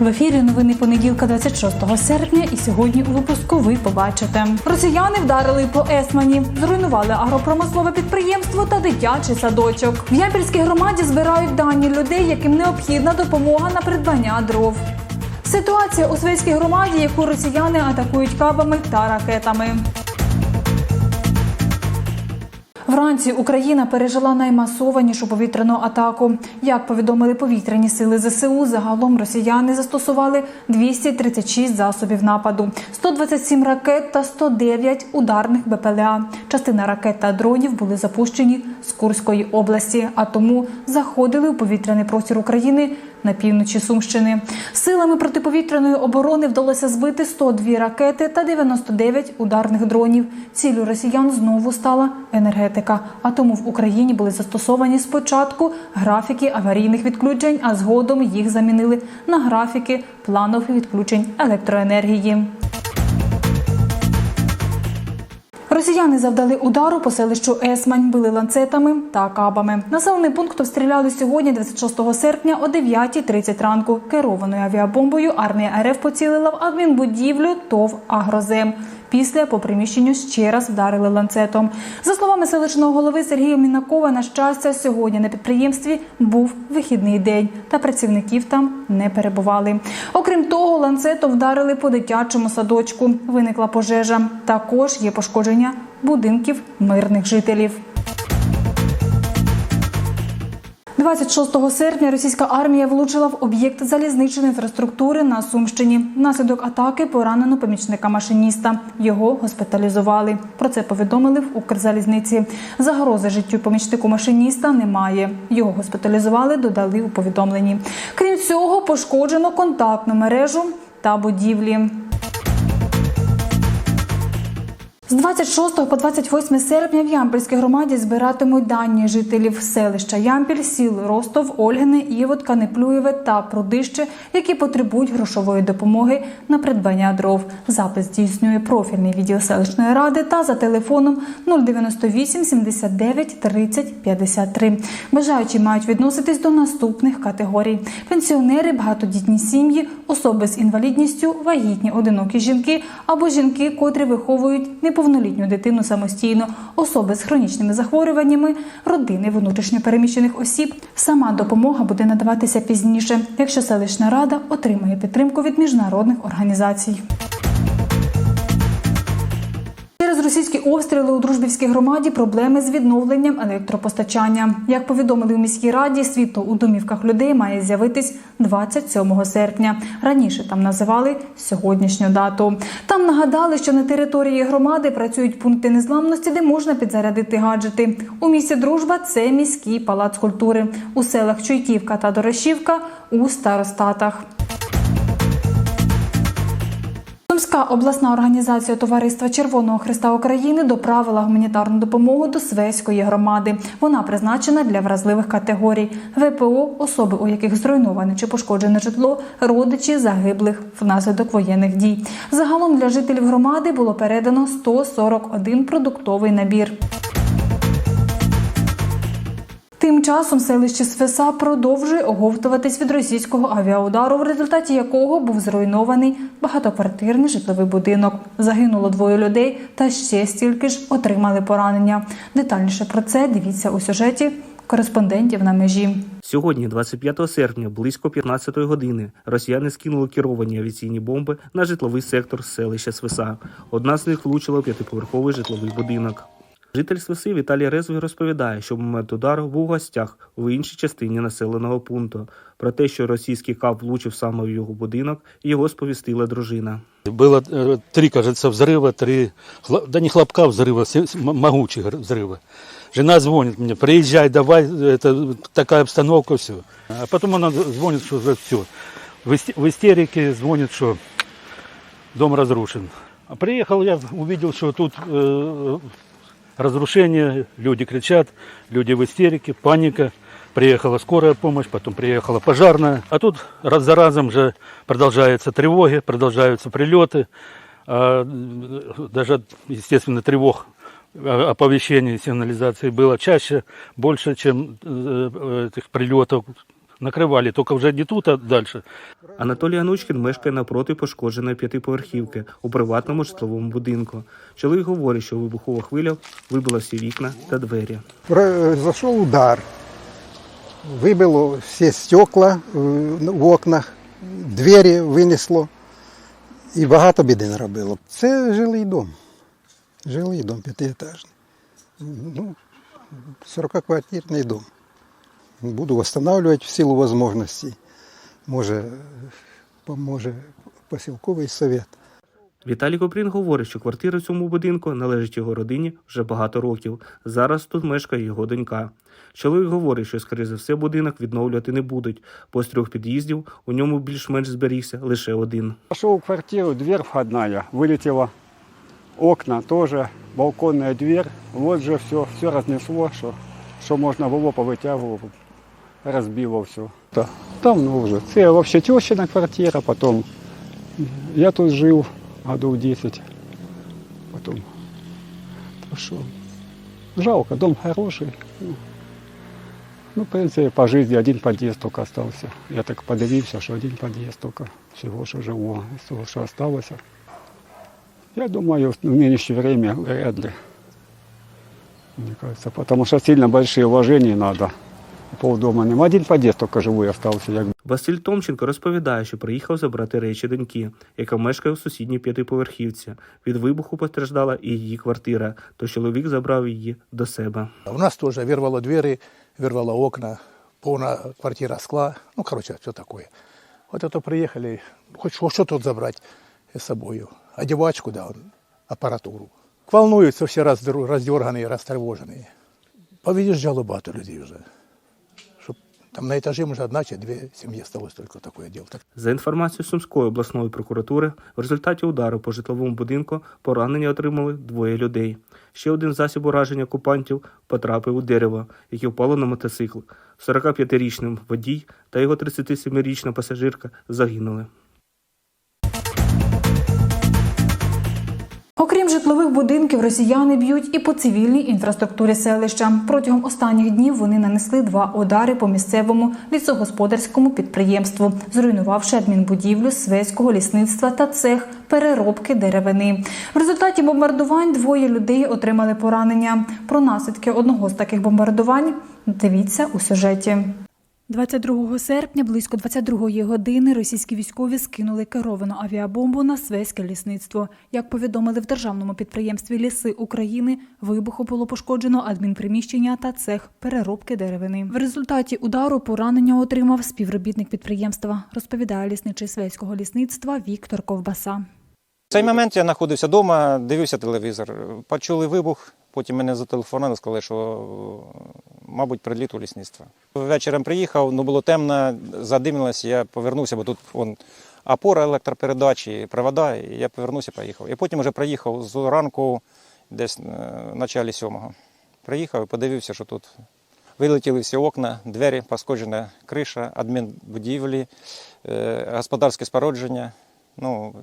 В ефірі новини понеділка, 26 серпня, і сьогодні у випуску ви побачите. Росіяни вдарили по Есмані, зруйнували агропромислове підприємство та дитячий садочок. В Ямпільській громаді збирають дані людей, яким необхідна допомога на придбання дров. Ситуація у Свейській громаді, яку росіяни атакують кабами та ракетами. Вранці Україна пережила наймасованішу повітряну атаку. Як повідомили повітряні сили ЗСУ, загалом росіяни застосували 236 засобів нападу, 127 ракет та 109 ударних БПЛА. Частина ракет та дронів були запущені з Курської області, а тому заходили у повітряний простір України на півночі Сумщини. Силами протиповітряної оборони вдалося збити 102 ракети та 99 ударних дронів. Ціллю росіян знову стала енергетика. А тому в Україні були застосовані спочатку графіки аварійних відключень, а згодом їх замінили на графіки планових відключень електроенергії. Росіяни завдали удару по селищу Есмань, били ланцетами та кабами. Населений пункт обстріляли сьогодні, 26 серпня, о 9.30 ранку. Керованою авіабомбою армія РФ поцілила в адмінбудівлю ТОВ Агрозем. Після по приміщенню ще раз вдарили ланцетом. За словами селищного голови Сергія Мінакова, на щастя, сьогодні на підприємстві був вихідний день, та працівників там не перебували. Окрім того, ланцетом вдарили по дитячому садочку. Виникла пожежа. Також є пошкодження будинків мирних жителів. 26 серпня російська армія влучила в об'єкт залізничної інфраструктури на Сумщині. Внаслідок атаки поранено помічника машиніста. Його госпіталізували. Про це повідомили в Укрзалізниці. Загрози життю помічнику машиніста немає. Його госпіталізували, додали у повідомленні. Крім цього, пошкоджено контактну мережу та будівлі. З 26 по 28 серпня в Ямпільській громаді збиратимуть дані жителів селища Ямпіль, сіл Ростов, Ольгине, Івотка, Неплюєве та Прудище, які потребують грошової допомоги на придбання дров. Запис здійснює профільний відділ селищної ради та за телефоном 098 79 30 53. Бажаючі мають відноситись до наступних категорій: пенсіонери, багатодітні сім'ї, особи з інвалідністю, вагітні одинокі жінки або жінки, котрі виховують неповнолітню дитину самостійно, особи з хронічними захворюваннями, родини внутрішньопереміщених осіб. Сама допомога буде надаватися пізніше, якщо селищна рада отримає підтримку від міжнародних організацій. Російські обстріли у дружбівській громаді проблеми з відновленням електропостачання. Як повідомили у міській раді, світло у домівках людей має з'явитись 27 серпня. Раніше там називали сьогоднішню дату. Там нагадали, що на території громади працюють пункти незламності, де можна підзарядити гаджети. У місті Дружба це міський палац культури. У селах Чуйківка та Дорошівка у старостатах. Сумська обласна організація Товариства Червоного Христа України доправила гуманітарну допомогу до Свеської громади. Вона призначена для вразливих категорій ВПО, особи, у яких зруйноване чи пошкоджене житло, родичі загиблих внаслідок воєнних дій. Загалом для жителів громади було передано 141 продуктовий набір. Тим часом селище Свеса продовжує оговтуватись від російського авіаудару, в результаті якого був зруйнований багатоквартирний житловий будинок. Загинуло двоє людей, та ще стільки ж отримали поранення. Детальніше про це дивіться у сюжеті кореспондентів на межі. Сьогодні, 25 серпня, близько 15 години, росіяни скинули керовані авіаційні бомби на житловий сектор селища Свиса. Одна з них влучила п'ятиповерховий житловий будинок. Житель Свиси Віталій Резвий розповідає, що в момент удару був у гостях в іншій частині населеного пункту. Про те, що російський кап влучив саме в його будинок, його сповістила дружина. Было э, три, кажется, взрыва, три, хло- да не хлопка взрыва, се- с- м- могучие гр- взрывы. Жена звонит мне, приезжай, давай, это такая обстановка, все. А потом она звонит, что уже все. В, исте- в истерике звонит, что дом разрушен. А приехал я, увидел, что тут э, разрушение, люди кричат, люди в истерике, паника. Приехала скорая помощь, потом приехала пожарная. А тут раз за разом же продолжаются тревоги, продолжаются прилеты. А, э, даже, естественно, тревог э, оповещений, сигнализации было чаще, больше, чем э, этих прилетов Накрывали, только уже не тут, а дальше. Анатолій Анучкін мешкає напроти пошкодженої п'ятиповерхівки у приватному житловому будинку. Чоловік говорить, що вибухова хвиля вибила всі вікна та двері. Произошел удар. Выбило все стекла э, в окнах, двері винесло і багато біди наробило. Це жилий дом. Жилий дом п'ятиэтажний. Ну, 40-квартирний дом. Буду восстанавливать в силу возможностей. Може, поможе посілковий совет. Віталій Копрін говорить, що квартира в цьому будинку належить його родині вже багато років. Зараз тут мешкає його донька. Чоловік говорить, що, скоріше за все, будинок відновлювати не будуть, бо з трьох під'їздів у ньому більш-менш зберігся лише один. Пошел в квартиру, дверь входная, вылетела. Окна тоже, балконная дверь. Вот же все, все разнесло, что, что можно было повытягивало, Разбило все. Да, давно уже. Це вообще тещина квартира, потом я тут жил годов 10. Потом пошел. Жалко, дом хороший. Ну, Ну, в принципе, по жизни один подъезд только остался. Я так подивився, що один подъезд только всего, что из того, что осталось. Я думаю, в нынешнее время вряд ли. Мне кажется, потому что сильно большие вложения надо. Полдома нема. Один подъезд только живой остался. Я Василь Томченко розповідає, що приїхав забрати речі доньки, яка мешкає у сусідній п'ятиповерхівці. Від вибуху постраждала і її квартира, то чоловік забрав її до себе. У нас тоже вырвало двери, вырвало окна, полная квартира скла. Ну, короче, все такое. Вот это приехали, хоть что, что тут забрать с собой. Одевачку, да, аппаратуру. Волнуются все раздер- раздерганные, растревоженные. Повыезжало багато людей уже. Там на этаже, может, одна чи дві сім'ї сталося тільки такое діло. За інформацією Сумської обласної прокуратури, в результаті удару по житловому будинку поранення отримали двоє людей. Ще один засіб ураження окупантів потрапив у дерево, яке впало на мотоцикл. 45-річний водій та його 37-річна пасажирка загинули. Окрім житлових будинків, росіяни б'ють і по цивільній інфраструктурі селища. Протягом останніх днів вони нанесли два удари по місцевому лісогосподарському підприємству, зруйнувавши адмінбудівлю свеського лісництва та цех переробки деревини. В результаті бомбардувань двоє людей отримали поранення. Про наслідки одного з таких бомбардувань дивіться у сюжеті. 22 серпня близько 22 години російські військові скинули керовану авіабомбу на Свеське лісництво. Як повідомили в державному підприємстві Ліси України, вибуху було пошкоджено адмінприміщення та цех переробки деревини. В результаті удару поранення отримав співробітник підприємства, розповідає лісничий Свеського лісництва Віктор Ковбаса. В цей момент я знаходився вдома, дивився телевізор. Почули вибух, потім мене зателефонували, сказали, що, мабуть, приліт у лісництво. Вечором приїхав, ну було темно, задимилось, я повернувся, бо тут вон, опора електропередачі, провода, і я повернувся, поїхав. І потім вже приїхав з ранку, десь е, в началі сьомого. Приїхав і подивився, що тут вилетіли всі окна, двері, пошкоджена криша, адмінбудівлі, е, господарське спорудження. Ну,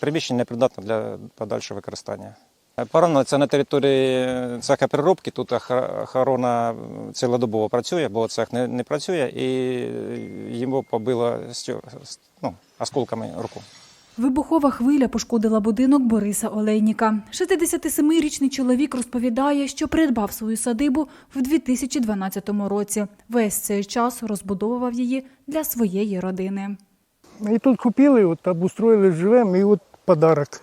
приміщення непридатне для подальшого використання. Поранено це на території цеха переробки. Тут охорона цілодобово працює, бо цех не, не працює, і йому побило ну, осколками руку. Вибухова хвиля пошкодила будинок Бориса Олейніка. 67-річний чоловік розповідає, що придбав свою садибу в 2012 році. Весь цей час розбудовував її для своєї родини. И тут купили, вот обустроили, живем, и вот подарок.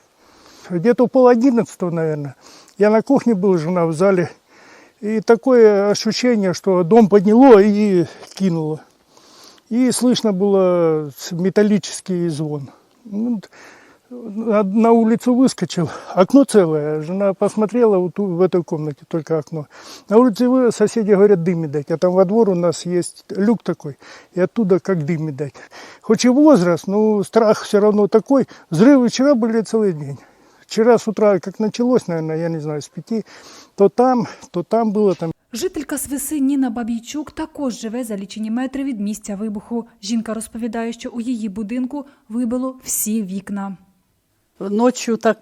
Где-то пол одиннадцатого, наверное. Я на кухне был, жена в зале. И такое ощущение, что дом подняло и кинуло. И слышно было металлический звон. Ну, на, улицу выскочил. Окно целое. Жена посмотрела вот в этой комнате, только окно. На улице вы, соседи говорят, дым дать. А там во двор у нас есть люк такой. И оттуда как дым дать. Хоть и возраст, но страх все равно такой. Взрывы вчера были целый день. Вчера с утра, как началось, наверное, я не знаю, с пяти, то там, то там было, там Жителька Свиси Ніна Бабійчук також живе за лічені метри від місця вибуху. Жінка розповідає, що у її будинку вибило всі вікна. Ночі так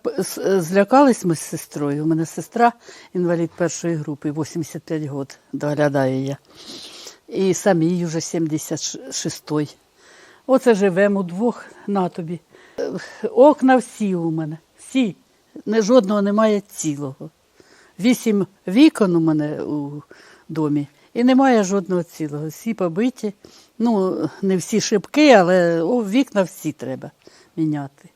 злякались ми з сестрою. У мене сестра інвалід першої групи, 85 років, доглядає я. І самій вже 76-й. Оце живемо удвох на тобі. Е, Окна всі у мене, всі. Не жодного немає цілого. Вісім вікон у мене у домі, і немає жодного цілого. Всі побиті. Ну, не всі шибки, але о, вікна всі треба міняти.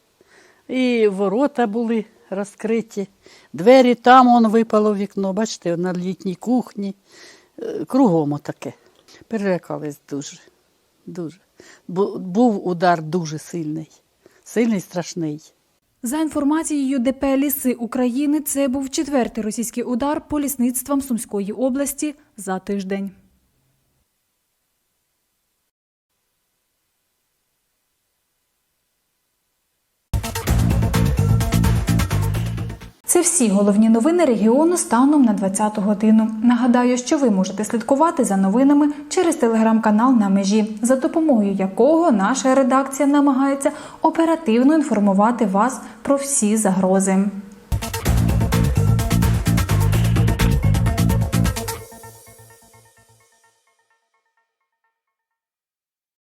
І ворота були розкриті, двері там он випало вікно, бачите, на літній кухні. Е, Кругом отаке. Перелякались дуже, дуже. Бу- Був удар дуже сильний, сильний, страшний. За інформацією ДП Ліси України, це був четвертий російський удар по лісництвам Сумської області за тиждень. Це всі головні новини регіону станом на 20 годину. Нагадаю, що ви можете слідкувати за новинами через телеграм-канал на межі, за допомогою якого наша редакція намагається оперативно інформувати вас про всі загрози.